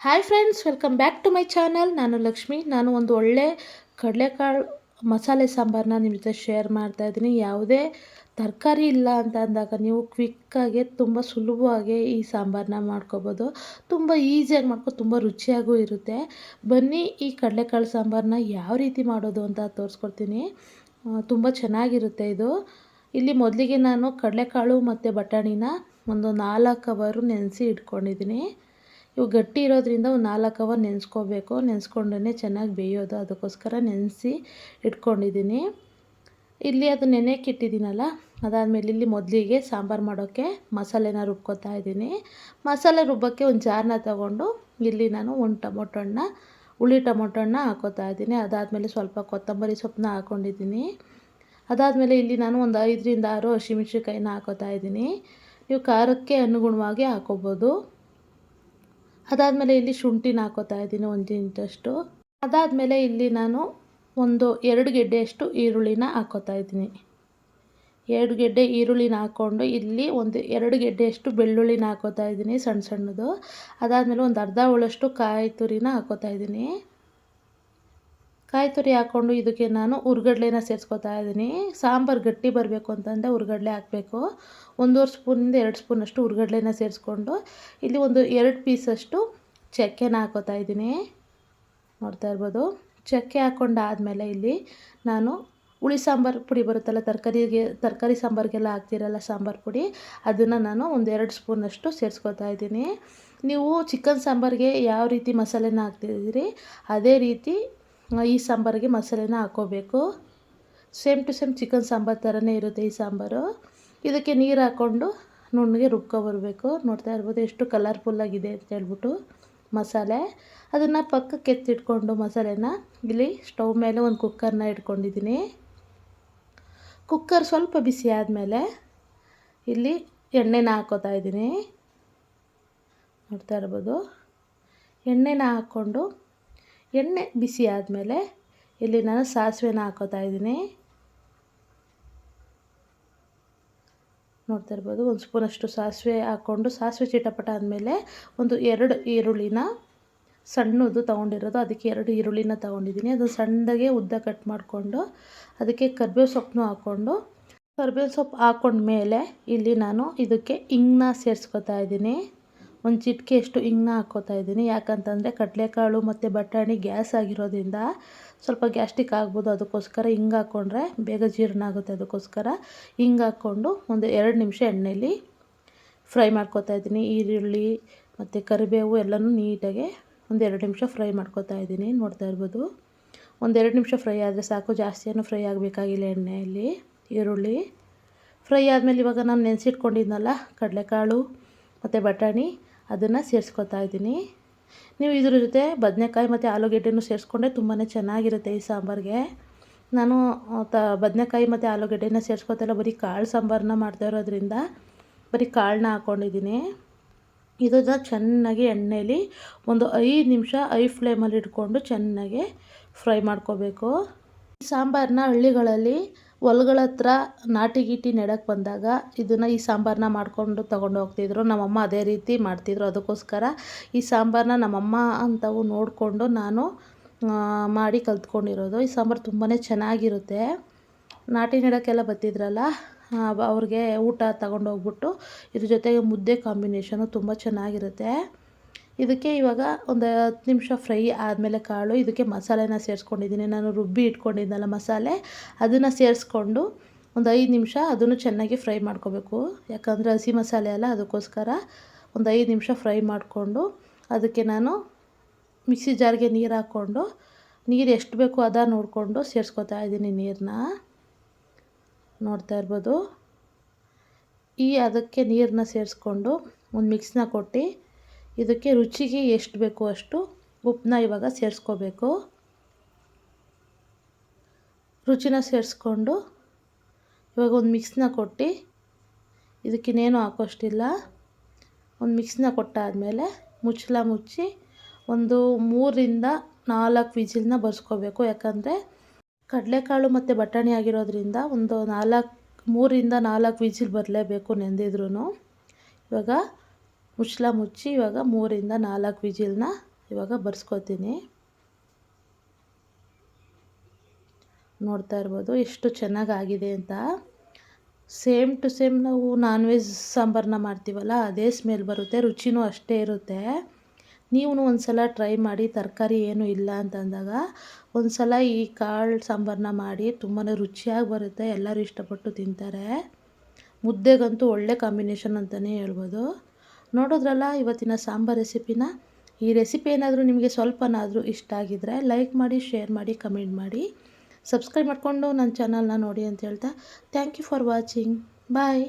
Hi friends welcome back to my channel ನಾನು ಲಕ್ಷ್ಮಿ. ನಾನು ಒಂದು ಒಳ್ಳೆ ಕಡಲೆಕಾಳು, ಮಸಾಲೆ ಸಾಂಬಾರನ್ನ ನಿಮ್ಮ ಜೊತೆ ಶೇರ್ ಮಾಡ್ತಾ ಇದ್ದೀನಿ. ಯಾವುದೇ ತರಕಾರಿ ಇಲ್ಲ ಅಂತ ಅಂದಾಗ ನೀವು ಕ್ವಿಕ್ಕಾಗಿ ತುಂಬ ಸುಲಭವಾಗಿ ಈ ಸಾಂಬಾರನ್ನ ಮಾಡ್ಕೋಬೋದು. ತುಂಬ ಈಸಿಯಾಗಿ ಮಾಡ್ಕೊ, ತುಂಬ ರುಚಿಯಾಗೂ ಇರುತ್ತೆ. ಬನ್ನಿ ಈ ಕಡಲೆಕಾಳು ಸಾಂಬಾರನ್ನ ಯಾವ ರೀತಿ ಮಾಡೋದು ಅಂತ ತೋರಿಸ್ಕೊಡ್ತೀನಿ. ತುಂಬ ಚೆನ್ನಾಗಿರುತ್ತೆ ಇದು. ಇಲ್ಲಿ ಮೊದಲಿಗೆ ನಾನು ಕಡಲೆಕಾಳು ಮತ್ತು ಬಟಾಣಿನ ಒಂದು ನಾಲ್ಕು ಅವರು ನೆನೆಸಿ ಇಟ್ಕೊಂಡಿದ್ದೀನಿ. ಇವು ಗಟ್ಟಿ ಇರೋದ್ರಿಂದ ಒಂದು ನಾಲ್ಕು ಅವರ್ ನೆನೆಸ್ಕೋಬೇಕು. ನೆನೆಸ್ಕೊಂಡೇ ಚೆನ್ನಾಗಿ ಬೇಯೋದು. ಅದಕ್ಕೋಸ್ಕರ ನೆನೆಸಿ ಇಟ್ಕೊಂಡಿದ್ದೀನಿ. ಇಲ್ಲಿ ಅದು ನೆನೆಯಕ್ಕೆ ಇಟ್ಟಿದ್ದೀನಲ್ಲ, ಅದಾದಮೇಲೆ ಇಲ್ಲಿ ಮೊದಲಿಗೆ ಸಾಂಬಾರು ಮಾಡೋಕ್ಕೆ ಮಸಾಲೆನ ರುಬ್ಕೋತಾ ಇದ್ದೀನಿ. ಮಸಾಲೆ ರುಬ್ಬಕ್ಕೆ ಒಂದು ಜಾರನ್ನ ತಗೊಂಡು ಇಲ್ಲಿ ನಾನು ಒಂದು ಟೊಮೊಟೊ ಹಣ್ಣ, ಹುಳಿ ಟೊಮೊಟೊ ಹಣ್ಣ ಹಾಕೋತಾ ಇದ್ದೀನಿ. ಅದಾದಮೇಲೆ ಸ್ವಲ್ಪ ಕೊತ್ತಂಬರಿ ಸೊಪ್ಪನ್ನ ಹಾಕ್ಕೊಂಡಿದ್ದೀನಿ ಅದಾದಮೇಲೆ ಇಲ್ಲಿ ನಾನು ಒಂದು ಐದರಿಂದ ಆರು ಹಸಿಮೆಣ್ಸಿನ್ಕಾಯಿನ ಹಾಕೋತಾ ಇದ್ದೀನಿ. ನೀವು ಖಾರಕ್ಕೆ ಅನುಗುಣವಾಗಿ ಹಾಕೋಬೋದು. ಅದಾದಮೇಲೆ ಇಲ್ಲಿ ಶುಂಠಿನ ಹಾಕೋತಾ ಇದ್ದೀನಿ, ಒಂದು ಇಂಚಷ್ಟು. ಅದಾದಮೇಲೆ ಇಲ್ಲಿ ನಾನು ಒಂದು ಎರಡು ಗೆಡ್ಡೆಯಷ್ಟು ಈರುಳ್ಳಿನ ಹಾಕೋತಾ ಇದ್ದೀನಿ. ಎರಡು ಗೆಡ್ಡೆ ಈರುಳ್ಳಿನ ಹಾಕ್ಕೊಂಡು ಇಲ್ಲಿ ಒಂದು ಎರಡು ಗೆಡ್ಡೆಯಷ್ಟು ಬೆಳ್ಳುಳ್ಳಿನ ಹಾಕೋತಾ ಇದ್ದೀನಿ, ಸಣ್ಣ ಸಣ್ಣದು. ಅದಾದಮೇಲೆ ಒಂದು ಅರ್ಧ ಹುಳಷ್ಟು ಕಾಯಿ ತುರಿನ ಹಾಕೋತಾ ಇದ್ದೀನಿ. ಕಾಯಿ ತುರಿ ಹಾಕ್ಕೊಂಡು ಇದಕ್ಕೆ ನಾನು ಹುರ್ಗಡ್ಲೆನ ಸೇರಿಸ್ಕೊತಾ ಇದ್ದೀನಿ. ಸಾಂಬಾರು ಗಟ್ಟಿ ಬರಬೇಕು ಅಂತಂದರೆ ಹುರ್ಗಡ್ಲೆ ಹಾಕಬೇಕು. ಒಂದೂವರೆ ಸ್ಪೂನಿಂದ ಎರಡು ಸ್ಪೂನಷ್ಟು ಹುರ್ಗಡ್ಲೆನ ಸೇರಿಸ್ಕೊಂಡು ಇಲ್ಲಿ ಒಂದು ಎರಡು ಪೀಸಷ್ಟು ಚಕ್ಕೆನ ಹಾಕೋತಾ ಇದ್ದೀನಿ. ನೋಡ್ತಾ ಇರ್ಬೋದು. ಚಕ್ಕೆ ಹಾಕ್ಕೊಂಡಾದಮೇಲೆ ಇಲ್ಲಿ ನಾನು ಹುಳಿ ಸಾಂಬಾರು ಪುಡಿ ಬರುತ್ತಲ್ಲ, ತರಕಾರಿಗೆ, ತರಕಾರಿ ಸಾಂಬಾರಿಗೆಲ್ಲ ಹಾಕ್ತಿರಲ್ಲ ಸಾಂಬಾರು ಪುಡಿ, ಅದನ್ನು ನಾನು ಒಂದು ಎರಡು ಸ್ಪೂನಷ್ಟು ಸೇರಿಸ್ಕೊತಾ ಇದ್ದೀನಿ. ನೀವು ಚಿಕನ್ ಸಾಂಬಾರಿಗೆ ಯಾವ ರೀತಿ ಮಸಾಲೆನ ಹಾಕ್ತಿದ್ದೀರಿ, ಅದೇ ರೀತಿ ಈ ಸಾಂಬಾರಿಗೆ ಮಸಾಲೆನ ಹಾಕೋಬೇಕು. Same to same chicken sambar ಥರನೇ ಇರುತ್ತೆ ಈ ಸಾಂಬಾರು. ಇದಕ್ಕೆ ನೀರು ಹಾಕ್ಕೊಂಡು ನುಣ್ಣಗೆ ರುಬ್ಕೊಬರ್ಬೇಕು ನೋಡ್ತಾ ಇರ್ಬೋದು ಎಷ್ಟು ಕಲರ್ಫುಲ್ಲಾಗಿದೆ ಅಂತ ಹೇಳ್ಬಿಟ್ಟು ಮಸಾಲೆ. ಅದನ್ನು ಪಕ್ಕಕ್ಕೆ ಎತ್ತಿಟ್ಕೊಂಡು ಮಸಾಲೆನ ಇಲ್ಲಿ ಸ್ಟವ್ ಮೇಲೆ ಒಂದು ಕುಕ್ಕರ್ನ ಇಟ್ಕೊಂಡಿದ್ದೀನಿ. ಕುಕ್ಕರ್ ಸ್ವಲ್ಪ ಬಿಸಿ ಆದಮೇಲೆ ಇಲ್ಲಿ ಎಣ್ಣೆನ ಹಾಕೋತಾ ಇದ್ದೀನಿ. ನೋಡ್ತಾ ಇರ್ಬೋದು. ಎಣ್ಣೆನ ಹಾಕ್ಕೊಂಡು ಎಣ್ಣೆ ಬಿಸಿ ಆದಮೇಲೆ ಇಲ್ಲಿ ನಾನು ಸಾಸಿವೆನ ಹಾಕೋತಾ ಇದ್ದೀನಿ. ನೋಡ್ತಾ ಇರ್ಬೋದು, ಒಂದು ಸ್ಪೂನಷ್ಟು ಸಾಸಿವೆ ಹಾಕ್ಕೊಂಡು, ಸಾಸಿವೆ ಚಿಟಪಟ ಆದಮೇಲೆ ಒಂದು ಎರಡು ಈರುಳ್ಳಿನ ಸಣ್ಣದು ತೊಗೊಂಡಿರೋದು, ಅದಕ್ಕೆ ಎರಡು ಈರುಳ್ಳಿನ ತೊಗೊಂಡಿದ್ದೀನಿ. ಅದು ಸಣ್ಣದಾಗೆ ಉದ್ದ ಕಟ್ ಮಾಡಿಕೊಂಡು, ಅದಕ್ಕೆ ಕರ್ಬೇವು ಸೊಪ್ಪನ್ನು ಹಾಕ್ಕೊಂಡು, ಕರ್ಬೇವು ಸೊಪ್ಪು ಹಾಕ್ಕೊಂಡ್ಮೇಲೆ ಇಲ್ಲಿ ನಾನು ಇದಕ್ಕೆ ಇಂಗನ್ನ ಸೇರಿಸ್ಕೊತಾ ಇದ್ದೀನಿ. ಒಂದು ಚಿಟಿಕೆಯಷ್ಟು ಹಿಂಗನ್ನ ಹಾಕ್ಕೋತಾ ಇದ್ದೀನಿ. ಯಾಕಂತಂದರೆ ಕಡಲೆಕಾಳು ಮತ್ತು ಬಟಾಣಿ ಗ್ಯಾಸ್ ಆಗಿರೋದ್ರಿಂದ ಸ್ವಲ್ಪ ಗ್ಯಾಸ್ಟಿಕ್ ಆಗ್ಬೋದು. ಅದಕ್ಕೋಸ್ಕರ ಹಿಂಗೆ ಹಾಕ್ಕೊಂಡ್ರೆ ಬೇಗ ಜೀರ್ಣ ಆಗುತ್ತೆ. ಅದಕ್ಕೋಸ್ಕರ ಹಿಂಗೆ ಹಾಕ್ಕೊಂಡು ಒಂದು ಎರಡು ನಿಮಿಷ ಎಣ್ಣೆಯಲ್ಲಿ ಫ್ರೈ ಮಾಡ್ಕೊತಾ ಇದ್ದೀನಿ. ಈರುಳ್ಳಿ ಮತ್ತು ಕರಿಬೇವು ಎಲ್ಲನೂ ನೀಟಾಗಿ ಒಂದು ಎರಡು ನಿಮಿಷ ಫ್ರೈ ಮಾಡ್ಕೊತಾ ಇದ್ದೀನಿ. ನೋಡ್ತಾ ಇರ್ಬೋದು. ಒಂದೆರಡು ನಿಮಿಷ ಫ್ರೈ ಆದರೆ ಸಾಕು. ಜಾಸ್ತಿ ಏನು ಫ್ರೈ ಆಗಬೇಕಾಗಿಲ್ಲ ಎಣ್ಣೆಯಲ್ಲಿ. ಈರುಳ್ಳಿ ಫ್ರೈ ಆದಮೇಲೆ ಇವಾಗ ನಾನು ನೆನೆಸಿಟ್ಕೊಂಡಿದ್ನಲ್ಲ ಕಡಲೆಕಾಳು ಮತ್ತು ಬಟಾಣಿ. ಅದನ್ನು ಸೇರಿಸ್ಕೊತಾ ಇದ್ದೀನಿ. ನೀವು ಇದ್ರ ಜೊತೆ ಬದನೆಕಾಯಿ ಮತ್ತು ಆಲೂಗೆಡ್ಡೆನೂ ಸೇರಿಸ್ಕೊಂಡ್ರೆ ತುಂಬಾ ಚೆನ್ನಾಗಿರುತ್ತೆ ಈ ಸಾಂಬಾರಿಗೆ. ನಾನು ತ, ಬದನೆಕಾಯಿ ಮತ್ತು ಆಲೂಗೆಡ್ಡೆನ ಸೇರಿಸ್ಕೊತಲ್ಲ, ಬರೀ ಕಾಳು ಸಾಂಬಾರನ್ನ ಮಾಡ್ತಾ ಇರೋದ್ರಿಂದ ಬರೀ ಕಾಳನ್ನ ಹಾಕ್ಕೊಂಡಿದ್ದೀನಿ ಇದನ್ನು ಚೆನ್ನಾಗಿ ಎಣ್ಣೆಯಲ್ಲಿ ಒಂದು ಐದು ನಿಮಿಷ ಐ ಫ್ಲೇಮಲ್ಲಿ ಇಟ್ಕೊಂಡು ಚೆನ್ನಾಗಿ ಫ್ರೈ ಮಾಡ್ಕೋಬೇಕು. ಸಾಂಬಾರನ್ನ ಹಳ್ಳಿಗಳಲ್ಲಿ ಹೊಲ್ಗಳ ಹತ್ರ ನಾಟಿ ಗೀಟಿ ನೆಡಕ್ಕೆ ಬಂದಾಗ ಇದನ್ನು ಈ ಸಾಂಬಾರನ್ನ ಮಾಡಿಕೊಂಡು ತೊಗೊಂಡು ಹೋಗ್ತಿದ್ರು. ನಮ್ಮಮ್ಮ ಅದೇ ರೀತಿ ಮಾಡ್ತಿದ್ರು. ಅದಕ್ಕೋಸ್ಕರ ಈ ಸಾಂಬಾರನ್ನ ನಮ್ಮಮ್ಮ ಅಂಥವು ನೋಡಿಕೊಂಡು ನಾನು ಮಾಡಿ ಕಲ್ತ್ಕೊಂಡಿರೋದು. ಈ ಸಾಂಬಾರು ತುಂಬಾ ಚೆನ್ನಾಗಿರುತ್ತೆ. ನಾಟಿ ನೆಡೋಕ್ಕೆಲ್ಲ ಬರ್ತಿದ್ರಲ್ಲ ಅವ್ರಿಗೆ ಊಟ ತಗೊಂಡೋಗ್ಬಿಟ್ಟು ಇದ್ರ ಜೊತೆಗೆ ಮುದ್ದೆ ಕಾಂಬಿನೇಷನು ತುಂಬ ಚೆನ್ನಾಗಿರುತ್ತೆ. ಇದಕ್ಕೆ ಇವಾಗ ಒಂದು ಹತ್ತು ನಿಮಿಷ ಫ್ರೈ ಆದಮೇಲೆ ಕಾಳು, ಇದಕ್ಕೆ ಮಸಾಲೆನ ಸೇರಿಸ್ಕೊಂಡಿದ್ದೀನಿ. ನಾನು ರುಬ್ಬಿ ಇಟ್ಕೊಂಡಿದ್ದೆನಲ್ಲ ಮಸಾಲೆ, ಅದನ್ನು ಸೇರಿಸ್ಕೊಂಡು ಒಂದು ಐದು ನಿಮಿಷ ಅದನ್ನು ಚೆನ್ನಾಗಿ ಫ್ರೈ ಮಾಡ್ಕೋಬೇಕು. ಯಾಕಂದರೆ ಹಸಿ ಮಸಾಲೆ ಅಲ್ಲ, ಅದಕ್ಕೋಸ್ಕರ ಒಂದು ಐದು ನಿಮಿಷ ಫ್ರೈ ಮಾಡಿಕೊಂಡು ಅದಕ್ಕೆ ನಾನು ಮಿಕ್ಸಿ ಜಾರ್ಗೆ ನೀರು ಹಾಕ್ಕೊಂಡು, ನೀರು ಎಷ್ಟು ಬೇಕು ಅದ ನೋಡಿಕೊಂಡು ಸೇರಿಸ್ಕೊತಾ ಇದ್ದೀನಿ ನೀರನ್ನ ನೋಡ್ತಾ ಇರ್ಬೋದು. ಈ ಅದಕ್ಕೆ ನೀರನ್ನ ಸೇರಿಸ್ಕೊಂಡು ಒಂದು ಮಿಕ್ಸ್ನ ಕೊಟ್ಟು ಇದಕ್ಕೆ ರುಚಿಗೆ ಎಷ್ಟು ಬೇಕೋ ಅಷ್ಟು ಉಪ್ಪನ್ನ ಇವಾಗ ಸೇರಿಸ್ಕೋಬೇಕು. ರುಚಿನ ಸೇರಿಸ್ಕೊಂಡು ಇವಾಗ ಒಂದು ಮಿಕ್ಸ್ನ ಕೊಟ್ಟು ಇದಕ್ಕಿನ್ನೇನು ಹಾಕೋಷ್ಟಿಲ್ಲ. ಒಂದು ಮಿಕ್ಸ್ನ ಕೊಟ್ಟಾದಮೇಲೆ ಮುಚ್ಚಲ ಮುಚ್ಚಿ ಒಂದು ಮೂರರಿಂದ ನಾಲ್ಕು ವಿಜಿಲ್ನ ಬರ್ಸ್ಕೋಬೇಕು. ಯಾಕಂದರೆ ಕಡಲೆಕಾಳು ಮತ್ತು ಬಟಾಣಿ ಆಗಿರೋದ್ರಿಂದ ಒಂದು ನಾಲ್ಕು ಮೂರರಿಂದ ನಾಲ್ಕು ವಿಜಿಲ್ ಬರಲೇಬೇಕು ನೆಂದಿದ್ರೂ ಇವಾಗ ಮುಚ್ಚಳ ಮುಚ್ಚಿ ಇವಾಗ ಮೂರಿಂದ ನಾಲ್ಕು ವಿಜಿಲ್ನ ಇವಾಗ ಬರ್ಸ್ಕೊತೀನಿ. ನೋಡ್ತಾ ಇರ್ಬೋದು ಎಷ್ಟು ಚೆನ್ನಾಗಾಗಿದೆ ಅಂತ. ಸೇಮ್ ಟು ಸೇಮ್ ನಾವು ನಾನ್ ವೆಜ್ ಸಾಂಬಾರನ್ನ ಮಾಡ್ತೀವಲ್ಲ, ಅದೇ ಸ್ಮೆಲ್ ಬರುತ್ತೆ, ರುಚಿನೂ ಅಷ್ಟೇ ಇರುತ್ತೆ. ನೀವು ಒಂದು ಸಲ ಟ್ರೈ ಮಾಡಿ, ತರಕಾರಿ ಏನೂ ಇಲ್ಲ ಅಂತಂದಾಗ ಒಂದು ಸಲ ಈ ಕಾಳು ಸಾಂಬಾರನ್ನ ಮಾಡಿ ತುಂಬಾ ರುಚಿಯಾಗಿ ಬರುತ್ತೆ, ಎಲ್ಲರೂ ಇಷ್ಟಪಟ್ಟು ತಿಂತಾರೆ. ಮುದ್ದೆಗಂತೂ ಒಳ್ಳೆ ಕಾಂಬಿನೇಷನ್ ಅಂತಲೇ ಹೇಳ್ಬೋದು. ನೋಡೋದ್ರಲ್ಲ ಇವತ್ತಿನ ಸಾಂಬಾರ್ ರೆಸಿಪಿನ. ಈ ರೆಸಿಪಿ ಏನಾದರೂ ನಿಮಗೆ ಸ್ವಲ್ಪನಾದರೂ ಇಷ್ಟ ಆಗಿದ್ದರೆ ಲೈಕ್ ಮಾಡಿ ಶೇರ್ ಮಾಡಿ ಕಮೆಂಟ್ ಮಾಡಿ. ಸಬ್ಸ್ಕ್ರೈಬ್ ಮಾಡಿಕೊಂಡು ನನ್ನ ಚಾನಲ್ನ ನೋಡಿ ಅಂತ ಹೇಳ್ತಾ. Thank you for watching bye